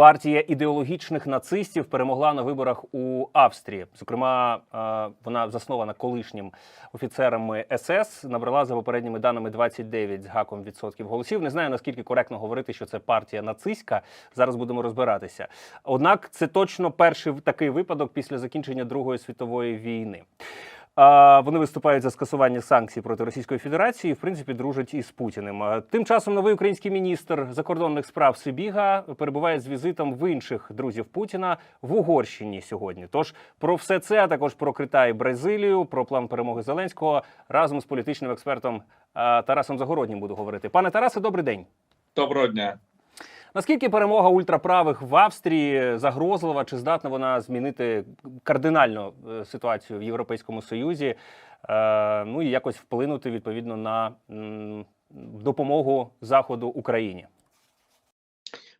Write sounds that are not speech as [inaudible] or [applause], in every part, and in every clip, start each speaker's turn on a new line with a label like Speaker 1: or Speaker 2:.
Speaker 1: Партія ідеологічних нацистів перемогла на виборах у Австрії. Зокрема, е, вона заснована колишнім офіцерами СС, набрала за попередніми даними 29 з гаком відсотків голосів. Не знаю наскільки коректно говорити, що це партія нацистська. Зараз будемо розбиратися. Однак це точно перший такий випадок після закінчення Другої світової війни. Вони виступають за скасування санкцій проти Російської Федерації. і, В принципі, дружать із Путіним. Тим часом новий український міністр закордонних справ Сибіга перебуває з візитом в інших друзів Путіна в Угорщині сьогодні. Тож про все це, а також про Китай, Бразилію, про план перемоги Зеленського разом з політичним експертом Тарасом Загороднім буду говорити. Пане Тарасе, добрий день.
Speaker 2: Доброго дня.
Speaker 1: Наскільки перемога ультраправих в Австрії загрозлива? Чи здатна вона змінити кардинально е, ситуацію в Європейському Союзі? Е, ну і якось вплинути відповідно на допомогу Заходу Україні?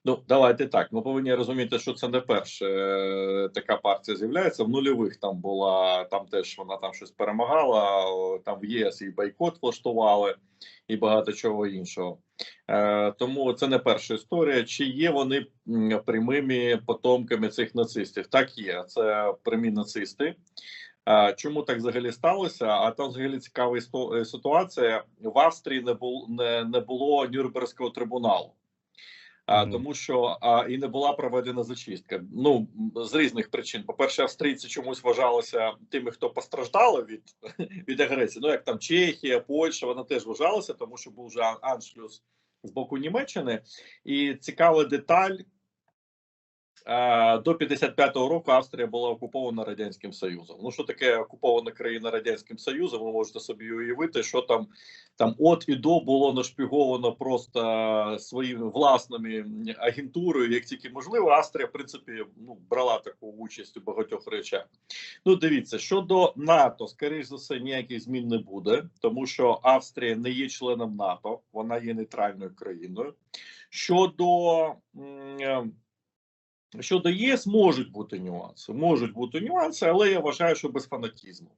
Speaker 2: Ну давайте так. Ми повинні розуміти, що це не перша е, така партія з'являється. В нульових там була там теж вона там щось перемагала. Там в ЄС і бойкот влаштували, і багато чого іншого. Е, тому це не перша історія. Чи є вони прямими потомками цих нацистів? Так є. Це прямі нацисти. Е, Чому так взагалі сталося? А там взагалі цікава ситуація. В Австрії не було не, не було Нюрнберзького трибуналу. А, тому що а, і не була проведена зачистка. Ну з різних причин. По перше, австрійці чомусь вважалися тими, хто постраждали від, [laughs] від агресії. Ну як там Чехія, Польща, вона теж вважалася, тому що був вже ан- аншлюс з боку Німеччини. І цікава деталь. До 55-го року Австрія була окупована радянським Союзом. Ну що таке окупована країна радянським Союзом? Ви можете собі уявити, що там там от і до було нашпіговано просто своїми власними агентурою, як тільки можливо. Австрія, в принципі, ну брала таку участь у багатьох речах. Ну, дивіться, щодо НАТО, скоріш за все, ніяких змін не буде, тому що Австрія не є членом НАТО, вона є нейтральною країною. Щодо Щодо ЄС можуть бути нюанси, можуть бути нюанси, але я вважаю, що без фанатізму.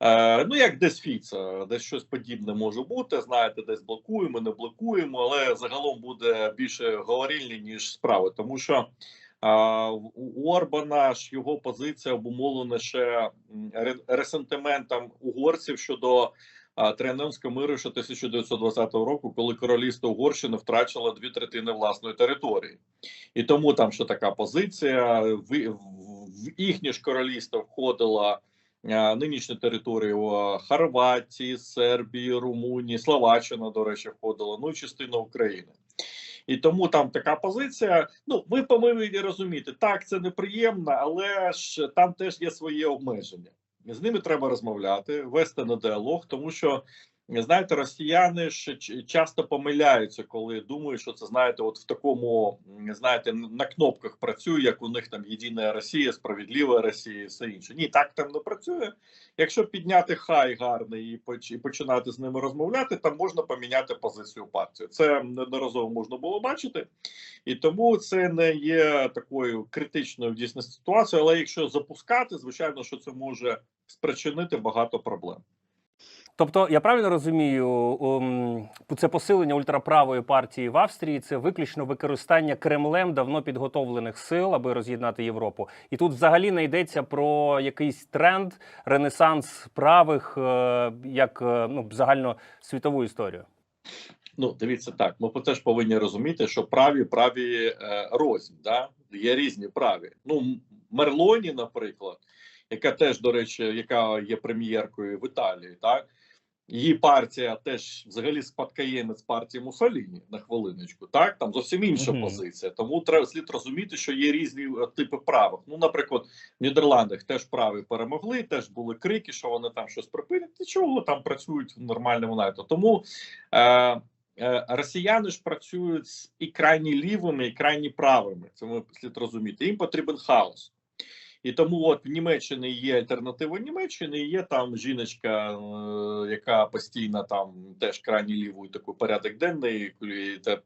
Speaker 2: Е, ну, як десь Фіца, десь щось подібне може бути. Знаєте, десь блокуємо, не блокуємо, але загалом буде більше говорільні, ніж справи. Тому що е, у Орбана ж його позиція обумовлена ще ресентиментом угорців щодо а, Трианонського миру ще 1920 року, коли королівство Угорщини втрачало дві третини власної території. І тому там ще така позиція. В, їхнє ж королівство входила а, нинішня територія Хорватії, Сербії, Румунії, Словаччина, до речі, входила, ну і частина України. І тому там така позиція. Ну, ви повинні розуміти, так це неприємно, але ж там теж є свої обмеження. З ними треба розмовляти, вести на діалог, тому що знаєте, росіяни ж часто помиляються, коли думають, що це знаєте, от в такому знаєте, на кнопках працює, як у них там єдина Росія, справедлива Росія, все інше. Ні, так там не працює. Якщо підняти хай гарний і поч- і починати з ними розмовляти, там можна поміняти позицію партії. Це неодноразово можна було бачити, і тому це не є такою критичною в дійсно ситуацією. Але якщо запускати, звичайно, що це може спричинити багато проблем.
Speaker 1: Тобто, я правильно розумію, це посилення ультраправої партії в Австрії, це виключно використання Кремлем давно підготовлених сил, аби роз'єднати Європу. І тут взагалі не йдеться про якийсь тренд, ренесанс правих, е, як е, ну, загально світову історію.
Speaker 2: Ну, дивіться так. Ми теж повинні розуміти, що праві праві е, рознь, да? є різні праві. Ну, Мерлоні, наприклад, яка теж, до речі, яка є прем'єркою в Італії, так її партія теж взагалі спадкоємець партії Муссоліні на хвилиночку. Так там зовсім інша
Speaker 1: Мгм.
Speaker 2: позиція. Тому треба слід розуміти, що є різні е, типи правих. Ну, наприклад, в Нідерландах теж праві перемогли, теж були крики, що вони там щось припинять. Нічого там працюють в нормальному НАТО. Тому. Е, Е, Росіяни ж працюють з і крайні лівими, і крайні правими. Це ми слід розуміти. Їм потрібен хаос. І тому от в Німеччині є альтернатива Німеччини, є там жіночка, е, яка постійно там теж крайні лівою таку порядок денний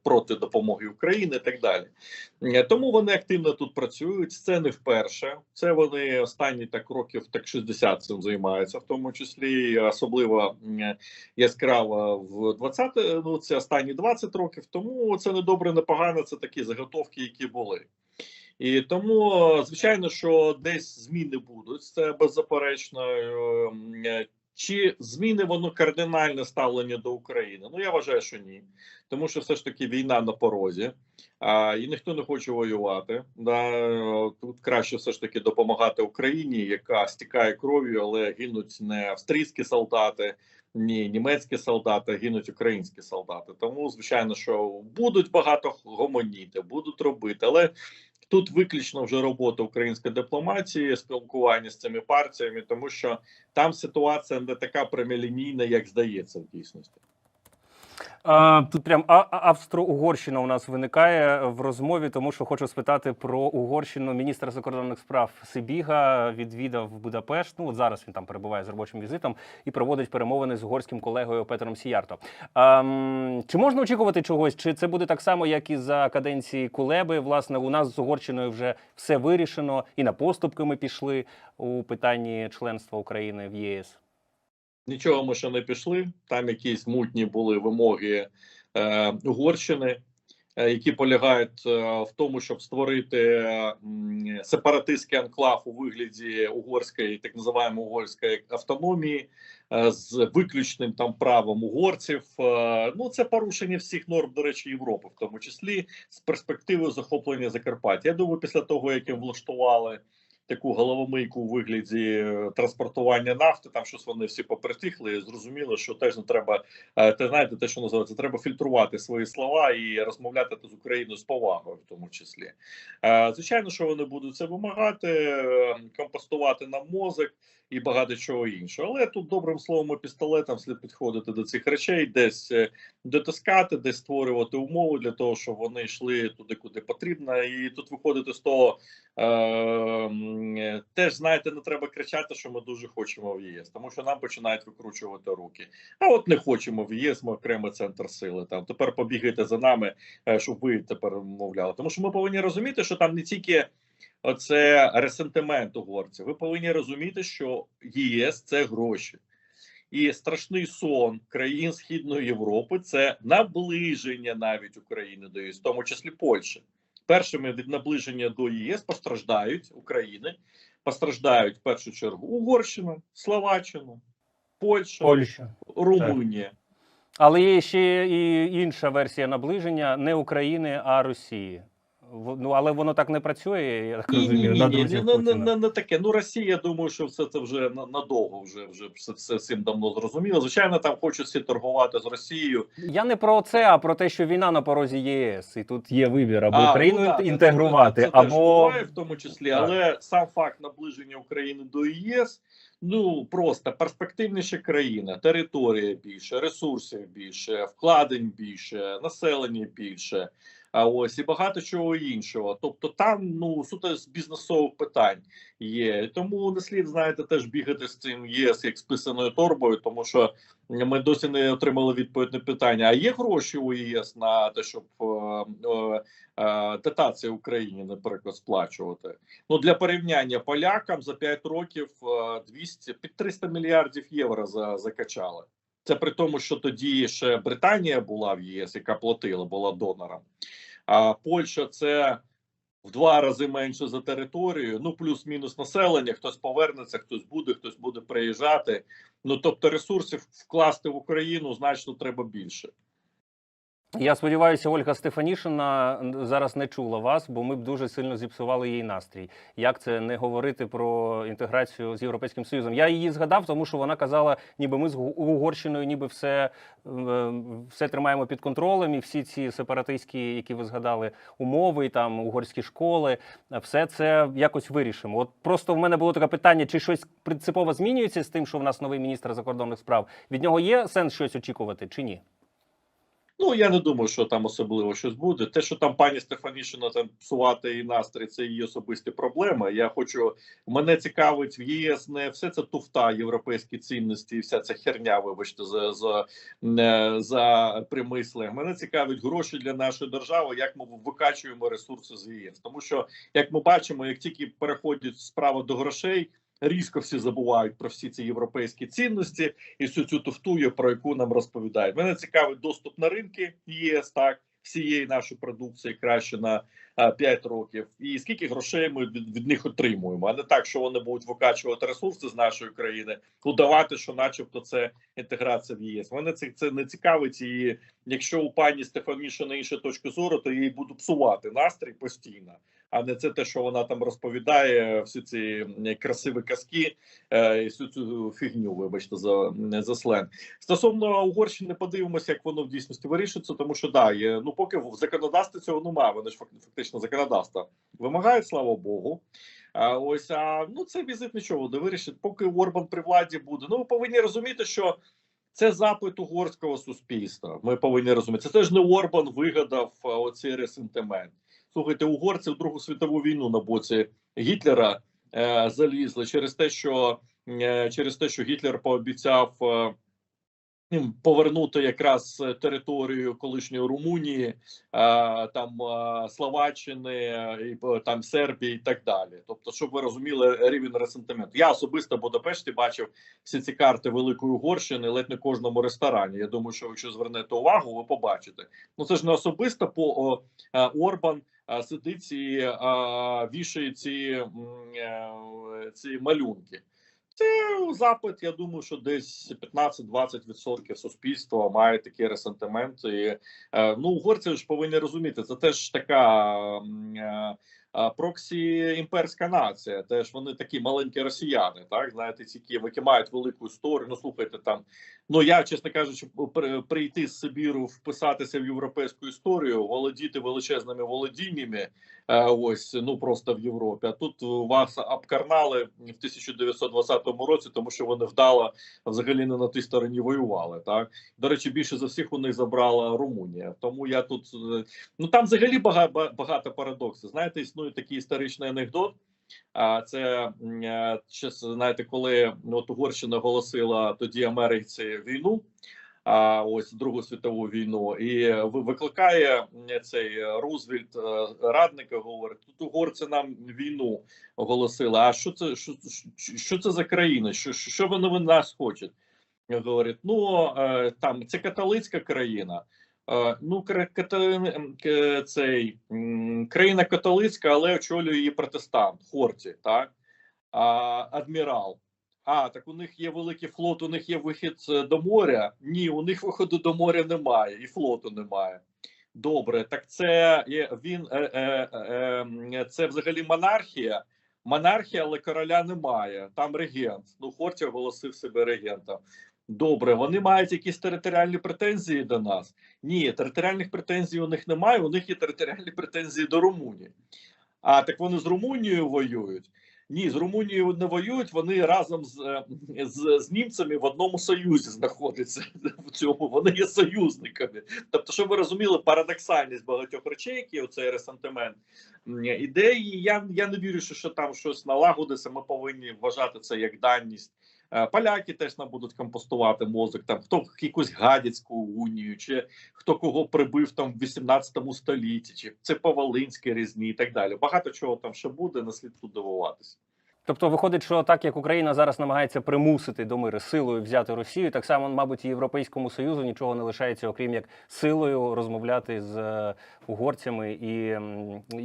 Speaker 2: проти допомоги Україні і так далі. Е, Тому вони активно тут працюють. Це не вперше. Це вони останні так років так 60 цим займаються, в тому числі особливо яскраво в 20, ну це останні 20 років. Тому це не добре, не погано. Це такі заготовки, які були. І тому, звичайно, що десь зміни будуть, це беззаперечно. Е, Чи зміни воно кардинальне ставлення до України? Ну я вважаю, що ні, тому що все ж таки війна на порозі, а, і ніхто не хоче воювати. Да, тут краще все ж таки допомагати Україні, яка стікає кров'ю, але гинуть не австрійські солдати, ні німецькі солдати, гинуть українські солдати. Тому звичайно, що будуть багато гомоніти, будуть робити, але. Тут виключно вже робота української дипломатії, спілкування з цими партіями, тому що там ситуація не така прямолінійна, як здається в дійсності.
Speaker 1: Тут прям Австро-Угорщина у нас виникає в розмові, тому що хочу спитати про Угорщину. Міністр закордонних справ Сибіга відвідав Будапешт. Ну от зараз він там перебуває з робочим візитом і проводить перемовини з угорським колегою Петром Сіярто. А, чи можна очікувати чогось? Чи це буде так само, як і за каденції Кулеби? Власне, у нас з Угорщиною вже все вирішено, і на поступки ми пішли у питанні членства України в єС.
Speaker 2: Нічого ми ще не пішли. Там якісь мутні були вимоги е, Угорщини, е, які полягають е, в тому, щоб створити е, сепаратистський анклав у вигляді угорської, так називаємо угорської автономії е, з виключним там правом угорців. Е, ну це порушення всіх норм, до речі, Європи, в тому числі з перспективою захоплення Закарпаття. Я думаю, після того як їм влаштували таку головомийку у вигляді е, транспортування нафти. Там щось вони всі попритихли. Зрозуміло, що теж не треба е, те знаєте, те, що називається, треба фільтрувати свої слова і розмовляти з Україною з повагою, в тому числі. Е, Звичайно, що вони будуть це вимагати, компостувати нам мозок. І багато чого іншого, але тут добрим словом і пістолетом слід підходити до цих речей, десь дотискати, десь створювати умови для того, щоб вони йшли туди, куди потрібно, і тут виходити з того, теж знаєте, не треба кричати, що ми дуже хочемо в ЄС, тому що нам починають викручувати руки. А от не хочемо в ЄС, ми окремий центр сили. Там тепер побігайте за нами, е, щоб ви тепер мовляли. Тому що ми повинні розуміти, що там не тільки. Оце ресентимент угорців. Ви повинні розуміти, що ЄС це гроші, і страшний сон країн Східної Європи це наближення навіть України до ЄС, в тому числі Польщі. Першими від наближення до ЄС постраждають України, постраждають в першу чергу Угорщина, Словаччина, Польща,
Speaker 1: Польща.
Speaker 2: Румунія.
Speaker 1: Але є ще і інша версія наближення не України, а Росії. Ну але воно так не працює, я так
Speaker 2: Ні, ні,
Speaker 1: розумію.
Speaker 2: ні, ні,
Speaker 1: друзів
Speaker 2: не, не, не, не таке. Ну Росія, я думаю, що все це вже на- надовго вже вже все, все всім давно зрозуміло. Звичайно, там хочуть всі торгувати з Росією.
Speaker 1: Я не про це, а про те, що війна на порозі ЄС, і тут є вибір або
Speaker 2: А,
Speaker 1: Україну
Speaker 2: ну, це-
Speaker 1: інтегрувати,
Speaker 2: це, це, теж
Speaker 1: або
Speaker 2: буває в тому числі,
Speaker 1: Так.
Speaker 2: але сам факт наближення України до ЄС. Ну просто перспективніша країна, територія більше, ресурсів більше, вкладень більше, населення більше. А ось і багато чого іншого. Тобто, там ну суто з бізнесових питань є. Тому не слід знаєте теж бігати з цим ЄС як з писаною торбою, тому що ми досі не отримали відповідь на питання: а є гроші у ЄС на те, щоб е, е, е, дотації Україні, наприклад, сплачувати? Ну для порівняння полякам за 5 років е, 200 під 300 мільярдів євро за, закачали. Це при тому, що тоді ще Британія була в ЄС, яка платила, була донором. А Польща це в два рази менше за територію. Ну плюс-мінус населення. Хтось повернеться, хтось буде, хтось буде приїжджати. Ну тобто ресурсів вкласти в Україну значно треба більше.
Speaker 1: Я сподіваюся, Ольга Стефанішина зараз не чула вас, бо ми б дуже сильно зіпсували їй настрій. Як це не говорити про інтеграцію з Європейським Союзом? Я її згадав, тому що вона казала, ніби ми з Угорщиною, ніби все, е, все тримаємо під контролем, і всі ці сепаратистські, які ви згадали, умови, там угорські школи, все це якось вирішимо. От просто в мене було таке питання: чи щось принципово змінюється з тим, що в нас новий міністр закордонних справ? Від нього є сенс щось очікувати чи ні?
Speaker 2: Ну я не думаю, що там особливо щось буде. Те, що там пані Стефанішина там псувати її настрій, це її особисті проблеми. Я хочу мене цікавить в ЄС не все це туфта, європейські цінності, і вся ця херня. Вибачте, за за, е, за примисли. Мене цікавить гроші для нашої держави, як ми викачуємо ресурси з ЄС. Тому що як ми бачимо, як тільки переходять справа до грошей. Різко всі забувають про всі ці європейські цінності і всю цю туфтую, про яку нам розповідають. Мене цікавить доступ на ринки ЄС, так всієї нашої продукції краще на 5 років, і скільки грошей ми від, від них отримуємо, а не так, що вони будуть викачувати ресурси з нашої країни, удавати, що, начебто, це інтеграція в ЄС. Мене це, це не цікавить. І якщо у пані Стефанішина інша точка зору, то їй буду псувати настрій постійно. А не це те, що вона там розповідає, всі ці красиві казки е, і всю цю фігню, вибачте, за, за сленг. Стосовно Угорщини, подивимося, як воно в дійсності вирішиться, тому що да, є, ну поки в законодавстві цього немає, вони ж фак- фактично законодавство вимагають, слава Богу. Ось а ну цей візит нічого не вирішить. Поки Орбан при владі буде. Ну ви повинні розуміти, що це запит угорського суспільства. Ми повинні розуміти. Це теж не Орбан вигадав оцей ресентимент. Слухайте, угорці в Другу світову війну на боці Гітлера е, залізли через те, що е, через те, що Гітлер пообіцяв. Е, їм повернути якраз територію колишньої Румунії, е, там е, Словаччини, е, там Сербії і так далі. Тобто, щоб ви розуміли рівень ресентименту. Я особисто в Будапешті бачив всі ці карти Великої Угорщини, ледь не кожному ресторані. Я думаю, що якщо звернете увагу, ви побачите. Ну це ж не особисто по Орбан. Сидить і вішає ці, ці малюнки. Запит. Я думаю, що десь 15-20% суспільства має такі ресентименти. Е, ну, угорці ж повинні розуміти, це теж така е, проксі імперська нація. Теж вони такі маленькі росіяни, так знаєте, які, які мають велику історію. Ну слухайте там. Ну я чесно кажучи, при- прийти з Сибіру, вписатися в європейську історію, володіти величезними володіннями. е, Ось ну просто в Європі. А тут вас обкарнали в 1920 році, тому що вони вдало взагалі не на тій стороні воювали. Так до речі, більше за всіх у них забрала Румунія. Тому я тут е, ну там взагалі багато, багато парадоксів. Знаєте, існує такий історичний анекдот. А це е, знаєте, коли ну, от Угорщина оголосила тоді Америці війну. А ось Другу світову війну, і викликає цей Рузвельт е, радника. Говорить: тут угорці нам війну оголосили. А що це що, що- це за країна? Що, що вони нас хочуть? Говорить, ну е, там це католицька країна. Е, Ну, цей країна католицька, але очолює її протестант, Хорті, так? А, адмірал. А, так у них є великий флот, у них є вихід е, до моря. Ні, у них виходу до моря немає, і флоту немає. Добре, так це він е, це взагалі монархія. Монархія, але короля немає. Там регент. Ну, Хорті оголосив себе регентом. Добре, вони мають якісь територіальні претензії до нас. Ні, територіальних претензій у них немає. У них є територіальні претензії до Румунії. А так вони з Румунією воюють. Ні, з Румунією не воюють. Вони разом з, е, з, з німцями в одному союзі знаходяться. [laughs] В цьому вони є союзниками. Тобто, щоб ви розуміли, парадоксальність багатьох речей, які оцей ресентимент ідеї. Я, я не вірю, що там щось налагодиться. Ми повинні вважати це як даність. Е, Поляки теж нам будуть компостувати мозок. Там хто якусь гадяцьку унію, чи хто кого прибив там в 18 столітті, чи це по-волинськи різні і так далі. Багато чого там ще буде, наслід тут дивуватися.
Speaker 1: Тобто виходить, що так як Україна зараз намагається примусити до миру силою взяти Росію, так само, мабуть, і Європейському Союзу нічого не лишається, окрім як силою розмовляти з е, угорцями і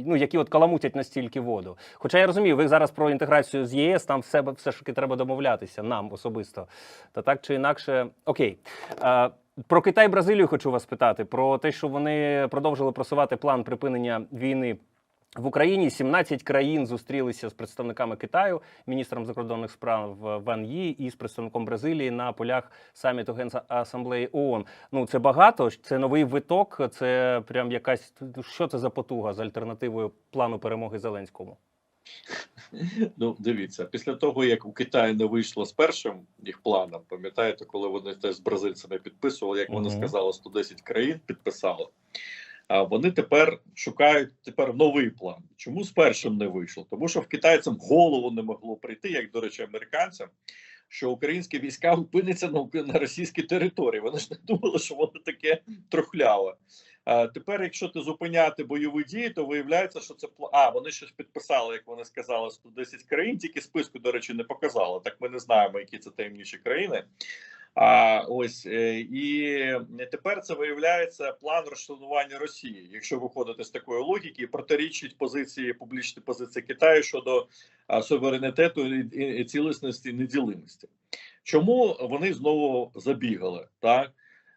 Speaker 1: ну які от каламутять настільки воду. Хоча я розумію, ви зараз про інтеграцію з ЄС, там в себе все ж таки треба домовлятися нам особисто. Та так чи інакше, окей. Е, Про Китай Бразилію хочу вас питати про те, що вони продовжили просувати план припинення війни в Україні 17 країн зустрілися з представниками Китаю, міністром закордонних справ Ван Ї і з представником Бразилії на полях саміту Генасамблеї ООН. Ну це багато. Це новий виток. Це прям якась що це за потуга з альтернативою плану перемоги Зеленському.
Speaker 2: Ну, дивіться, після того як у Китаї не вийшло з першим їх планом, пам'ятаєте, коли вони теж з бразильцями підписували, як вони
Speaker 1: Мгм.
Speaker 2: сказали, 110 країн підписали. А вони тепер шукають тепер новий план. Чому з першим не вийшло? Тому що в китайцям голову не могло прийти, як до речі, американцям. Що українські війська опиняться на, на російській території. Вони ж не думали, що воно таке трухляве. А тепер, якщо ти зупиняти бойові дії, то виявляється, що це А, вони щось підписали, як вони сказали, 110 країн. Тільки списку, до речі, не показали. Так ми не знаємо, які це таємніші країни. А ось е, і тепер це виявляється план розчленування Росії, якщо виходити з такої логіки, протирічить позиції публічної позиції Китаю щодо суверенітету і, цілісності і неділимості. Чому вони знову забігали? Так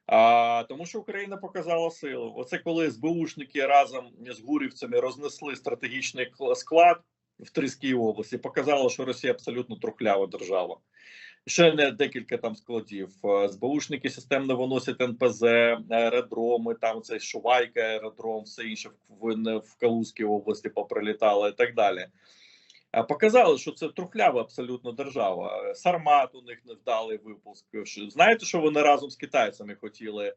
Speaker 2: а, тому, що Україна показала силу. Оце коли СБУшники разом з гурівцями рознесли стратегічний кл- склад в Трискій області, показало, що Росія абсолютно трухлява держава. Ще не декілька там складів. Е, СБУшники системно виносять НПЗ, аеродроми, там цей Шувайка, аеродром, все інше в, в, Калузькій області поприлітало і так далі. А Показали, що це трухлява абсолютно держава. Сармат у них невдалий випуск. Знаєте, що вони разом з китайцями хотіли е,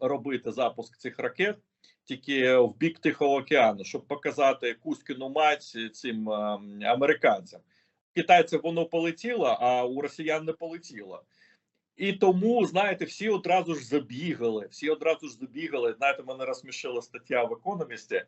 Speaker 2: робити запуск цих ракет тільки в бік Тихого океану, щоб показати Кузькину мать цим е, американцям. Китайців воно полетіло, а у росіян не полетіло. І тому, знаєте, всі одразу ж забігали. Всі одразу ж забігали. Знаєте, мене розсмішила стаття в економісті,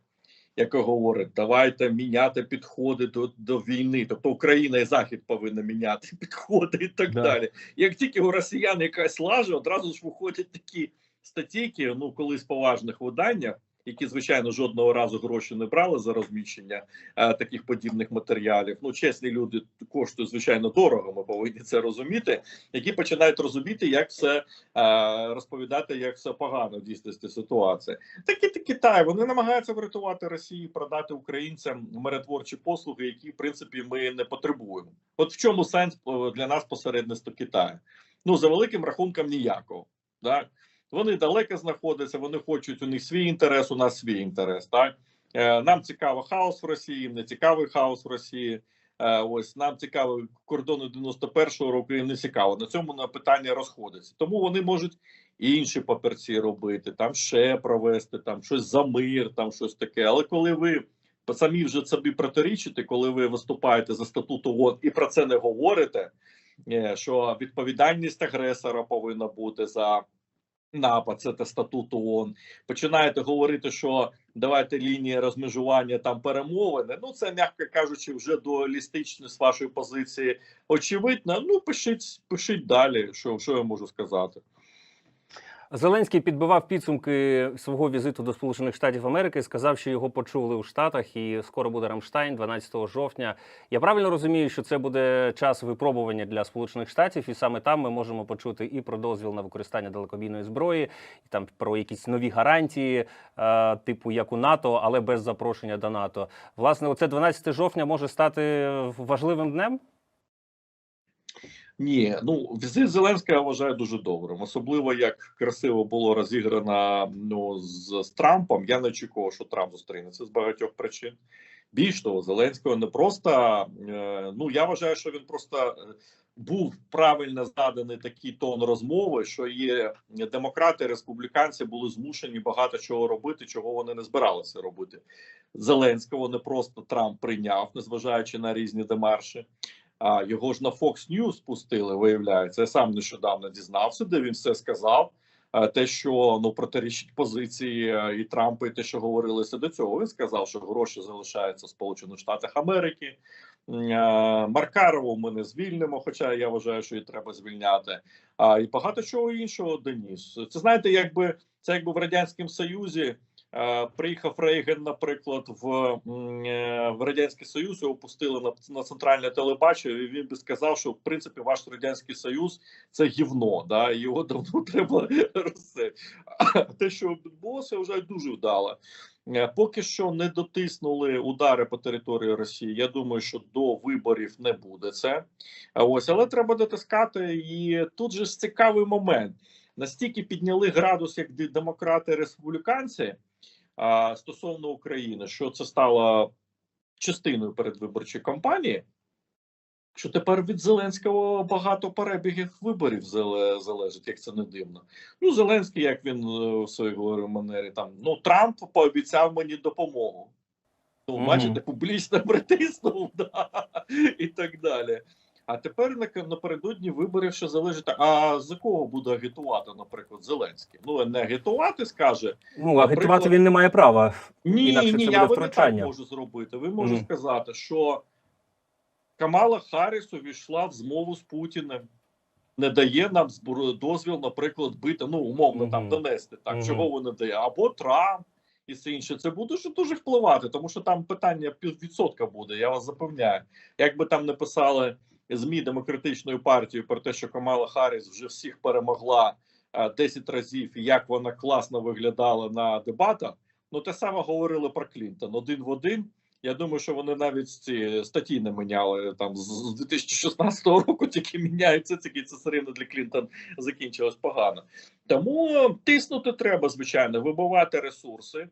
Speaker 2: яка говорить: давайте міняти підходи до, до війни. Тобто Україна і Захід повинні міняти [laughs] підходи і так
Speaker 1: Да.
Speaker 2: далі. Як тільки у росіян якась лажа, одразу ж виходять такі статейки, ну колись в поважних виданнях. Які звичайно жодного разу гроші не брали за розміщення е, таких подібних матеріалів. Ну, чесні люди коштують звичайно дорого. Ми повинні це розуміти. Які починають розуміти, як все е, розповідати, як все погано в дійсності ситуації. Так і Китай вони намагаються врятувати Росію, продати українцям миротворчі послуги, які в принципі ми не потребуємо. От в чому сенс е, для нас посередництво Китаю? Ну за великим рахунком ніякого. Так? Вони далеко знаходяться, вони хочуть у них свій інтерес, у нас свій інтерес. Так Е, нам цікаво хаос в Росії, не цікавий хаос в Росії. Е, Ось нам цікавий кордони 91-го року, їм не цікаво. На цьому на питання розходиться. Тому вони можуть інші паперці робити, там ще провести, там щось за мир, там щось таке. Але коли ви самі вже собі протирічите, коли ви виступаєте за статут ООН і про це не говорите, е, що відповідальність агресора повинна бути за напад, це те статут ООН. Починаєте говорити, що давайте лінії розмежування там перемовини. Ну це м'яко кажучи, вже дуалістично з вашої позиції. Очевидно, ну пишіть, пишіть далі. Що, що я можу сказати?
Speaker 1: Зеленський підбивав підсумки свого візиту до Сполучених Штатів Америки. Сказав, що його почули у Штатах, і скоро буде Рамштайн, 12 жовтня. Я правильно розумію, що це буде час випробування для Сполучених Штатів, і саме там ми можемо почути і про дозвіл на використання далекобійної зброї, і там про якісь нові гарантії, е, типу як у НАТО, але без запрошення до НАТО. Власне, оце 12 жовтня може стати важливим днем.
Speaker 2: Ні, ну візит Зеленського я вважаю дуже добрим. Особливо як красиво було розіграно ну з, з Трампом. Я не очікував, що Трамп зустрінеться з багатьох причин. Більш того, Зеленського не просто е, ну я вважаю, що він просто е, був правильно заданий такий тон розмови, що є демократи, республіканці були змушені багато чого робити, чого вони не збиралися робити. Зеленського не просто Трамп прийняв, незважаючи на різні демарші. А його ж на Fox News пустили, виявляється. Я сам нещодавно дізнався, де він все сказав. Те, що ну протирічить позиції е, і Трампа, і те, що говорилося до цього, він сказав, що гроші залишаються в Сполучених Штатах Америки. Е, Маркарову ми не звільнимо, хоча я вважаю, що її треба звільняти. А і багато чого іншого доніс. Це знаєте, якби це якби в радянському Союзі. Е, Приїхав Рейген, наприклад, в, е, в радянський Союз його пустили на, на центральне телебачення. і Він би сказав, що в принципі ваш радянський союз це гівно, да його давно [laughs] треба розсе. Те, що відбулося, вже дуже вдало. Е, Поки що не дотиснули удари по території Росії. Я думаю, що до виборів не буде це. Ось, але треба дотискати. І тут же цікавий момент. Настільки підняли градус, як демократи республіканці а, стосовно України, що це стало частиною передвиборчої кампанії. Що тепер від Зеленського багато перебігів виборів залежить, як це не дивно. Ну, Зеленський, як він е, в своїй говорив манері, там ну Трамп пообіцяв мені допомогу. Ну, бачите, публічно притиснув, [laughs] да, і так далі. А тепер напередодні виборів ще залежить, а за кого буде агітувати, наприклад, Зеленський? Ну, не агітувати, скаже,
Speaker 1: Ну агітувати
Speaker 2: приклад-
Speaker 1: він не має права.
Speaker 2: ні,
Speaker 1: Інакше
Speaker 2: ні, я ви не так можу зробити. Ви можете
Speaker 1: Мгм.
Speaker 2: сказати, що Камала Харріс увійшла в змову з Путіним. не дає нам дозвіл, наприклад, бити, ну умовно там донести. Так
Speaker 1: Мгм.
Speaker 2: чого вони дає? Або Трамп і все інше. Це буде дуже дуже впливати, тому що там питання піввідсотка буде. Я вас запевняю. Якби там не писали змі демократичною партією про те, що Камала Харріс вже всіх перемогла е, 10 разів, і як вона класно виглядала на дебатах. Ну те саме говорили про Клінтон один в один. Я думаю, що вони навіть ці статті не міняли там з 2016 року, тільки міняються тільки це все рівно для Клінтон закінчилось погано. Тому тиснути треба, звичайно, вибивати ресурси.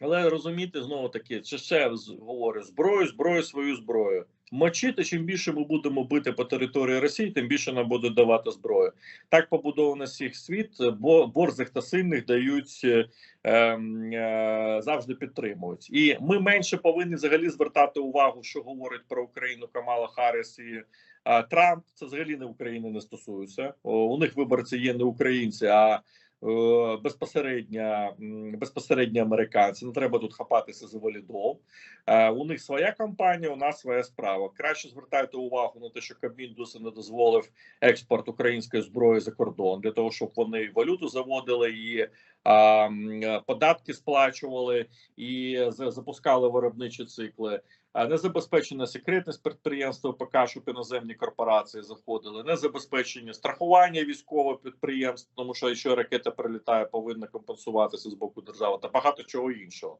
Speaker 2: Але розуміти знову таки, чи ще говорю, зброю, зброю, свою зброю. Мочити, чим більше ми будемо бити по території Росії, тим більше нам будуть давати зброю. Так побудований всіх світ, бо борзих та сильних дають е, ем, е, завжди підтримують. І ми менше повинні взагалі звертати увагу, що говорить про Україну Камала Харріс і е, Трамп. Це взагалі не України не стосується. О, у них виборці є не українці, а безпосередньо безпосередньо американці. Не треба тут хапатися за валідол. Е, У них своя кампанія, у нас своя справа. Краще звертайте увагу на те, що Кабмін досі не дозволив експорт української зброї за кордон для того, щоб вони валюту заводили і е, податки сплачували і запускали виробничі цикли. А, Не забезпечена секретність підприємства ПК, щоб іноземні корпорації заходили, не забезпечення страхування військових підприємств, тому що якщо ракета прилітає, повинна компенсуватися з боку держави та багато чого іншого.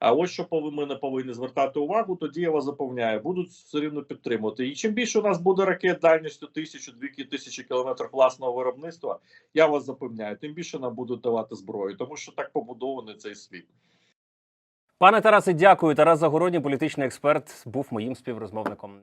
Speaker 2: А ось що ми не повинні звертати увагу, тоді я вас запевняю, будуть все рівно підтримувати. І чим більше у нас буде ракет дальністю тисячу дві тисячі кілометрів власного виробництва, я вас запевняю, тим більше нам будуть давати зброю, тому що так побудований цей світ.
Speaker 1: Пане Тарасе, дякую. Тарас Загородній, політичний експерт, був моїм співрозмовником.